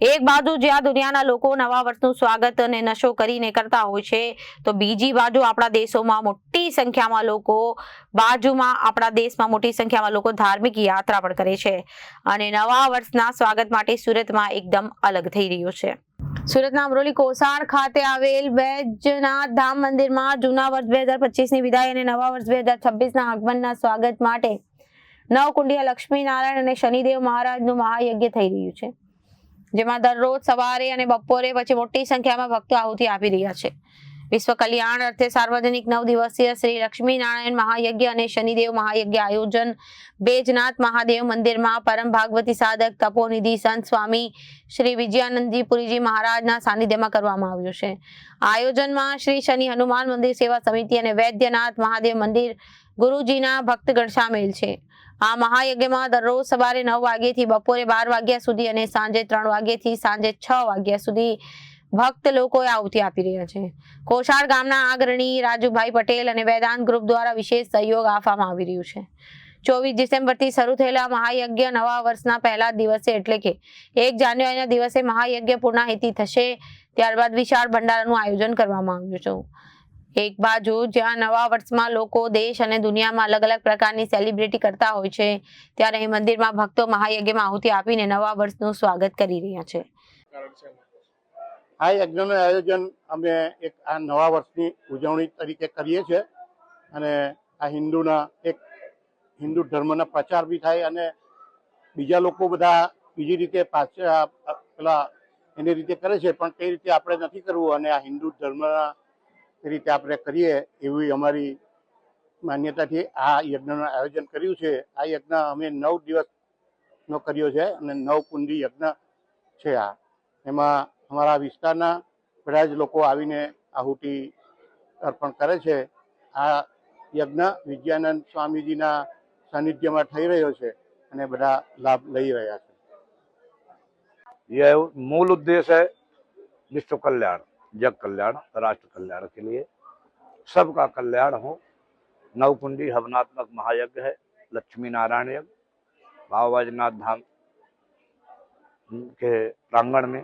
એક બાજુ જ્યાં દુનિયાના લોકો નવા વર્ષનું સ્વાગત અને નશો કરીને કરતા હોય છે, તો બીજી બાજુ આપણા દેશોમાં મોટી સંખ્યામાં લોકો બાજુમાં આપણા દેશમાં મોટી સંખ્યામાં લોકો ધાર્મિક યાત્રા પણ કરે છે અને નવા વર્ષના સ્વાગત માટે સુરતમાં એકદમ અલગ થઈ રહ્યું છે. સુરતના અમરોલી કોસાર ખાતે આવેલ વૈજનાથ ધામ મંદિરમાં જૂના વર્ષ બે હજાર પચીસની વિદાય અને નવા વર્ષ બે હજાર છવ્વીસના આગમનના સ્વાગત માટે નવકુંડિયા લક્ષ્મીનારાયણ અને શનિદેવ મહારાજનું મહાયજ્ઞ થઈ રહ્યું છે. જેમાં દરરોજ સવારે અને બપોરે પછી મોટી સંખ્યામાં ભક્તો આહુતિ આપી રહ્યા છે. વિશ્વ કલ્યાણ અર્થે સાર્વજનિક નવ દિવસીય શ્રી લક્ષ્મીનારાયણ મહાયજ્ઞ અને શનિદેવ મહાયજ્ઞ આયોજન. બેજનાથ મહાદેવ મંદિરમાં પરમ ભાગવતી સાધક તપોનિધિ સંત સ્વામી શ્રી વિજયાનંદજી મહારાજના સાનિધ્યમાં કરવામાં આવ્યું છે. આયોજનમાં શ્રી શનિ હનુમાન મંદિર સેવા સમિતિ અને વૈદ્યનાથ મહાદેવ મંદિર ગુરુજીના ભક્તગણ સામેલ છે. આ મહાયજ્ઞમાં દરરોજ સવારે નવ વાગ્યાથી બપોરે બાર વાગ્યા સુધી અને સાંજે ત્રણ વાગ્યાથી સાંજે છ વાગ્યા સુધી ભક્ત લોકો આવતી આપી રહ્યા છે. કોશાળ ગામના આગ્રણી રાજુભાઈ પટેલ અને વેદાંત ગ્રુપ દ્વારા વિશેષ સહયોગ આપવામાં આવી રહ્યું છે. ચોવીસ ડિસેમ્બરથી શરૂ થયેલા મહાયજ્ઞ નવા વર્ષના પહેલા દિવસે એટલે કે એક જાન્યુઆરીના દિવસે મહાયજ્ઞ પૂર્ણાહિતિ થશે, ત્યારબાદ વિશાળ ભંડારાનું આયોજન કરવામાં આવ્યું છે એક બાજુ જ્યાં નવા વર્ષમાં લોકો દેશ અને દુનિયામાં અલગ અલગ પ્રકારની સેલિબ્રિટી કરતા હોય છે, ત્યારે મંદિરમાં ભક્તો મહાયજ્ઞમાં આહુતિ આપીને નવા વર્ષનું સ્વાગત કરી રહ્યા છે. આ યજ્ઞનું આયોજન અમે એક આ નવા વર્ષની ઉજવણી તરીકે કરીએ છીએ અને આ હિન્દુના એક હિન્દુ ધર્મના પ્રચાર બી થાય અને બીજા લોકો બધા બીજી રીતે પાછા પેલા એની રીતે કરે છે, પણ તે રીતે આપણે નથી કરવું અને આ હિન્દુ ધર્મના રીતે આપણે કરીએ એવી અમારી માન્યતાથી આ યજ્ઞનું આયોજન કર્યું છે. આ યજ્ઞ અમે નવ દિવસનો કર્યો છે અને નવ કુંડી યજ્ઞ છે આ. એમાં અમારા વિસ્તારના બધા જ લોકો આવીને આહુતિ અર્પણ કરે છે આ યજ્ઞ વિજયાનંદ સ્વામીજીના સાનિધ્યમાં થઈ રહ્યો છે અને બધા લાભ લઈ રહ્યા છે यह मूल उद्देश्य है विश्व कल्याण जग कल्याण राष्ट्र कल्याण के लिए सबका कल्याण हो नवकुंडी हवनात्मक महायज्ञ है लक्ष्मी नारायण यज्ञ बाबा बैजनाथ धाम के प्रांगण में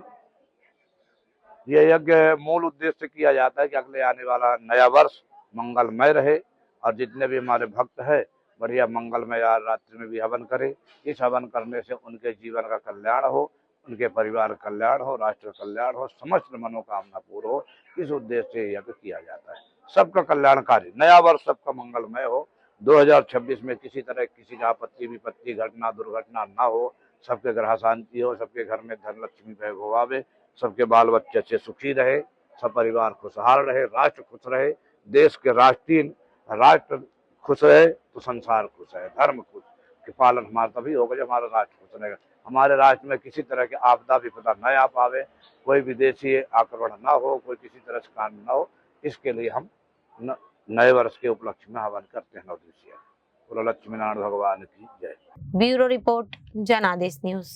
यह यज्ञ मूल उद्देश्य किया जाता है कि अगले आने वाला नया वर्ष मंगलमय रहे और जितने भी हमारे भक्त है, बढ़िया मंगलमय रात्रि में भी हवन करें। इस हवन करने से उनके जीवन का कल्याण हो, उनके परिवार कल्याण हो, राष्ट्र कल्याण हो, समस्त मनोकामना पूर्ण हो। इस उद्देश्य से यज्ञ किया जाता है। सबका कल्याणकारी नया वर्ष सबका मंगलमय हो। 2026 में किसी तरह किसी का आपत्ति, विपत्ति, घटना, दुर्घटना ना हो, सबके ग्रह शांति हो, सबके घर में धन लक्ष्मी वैभव होवावे सबके बाल बच्चे अच्छे सुखी रहे, सब परिवार खुशहाल रहे, राष्ट्र खुश रहे, देश के राष्ट्रीय राष्ट्र खुश रहे तो संसार खुश है, धर्म खुश। के पालन हमारा तभी होगा जब हमारा राष्ट्र खुश रहेगा। हमारे राष्ट्र में किसी तरह की आपदा भी पता न आ पावे, कोई विदेशी आक्रमण ना हो, कोई किसी तरह से कांड ना हो, इसके लिए हम नए वर्ष के उपलक्ष्य में आह्वान करते हैं नौ दिवसीय लक्ष्मी नारायण भगवान की जय। Bureau report, Janadesh news.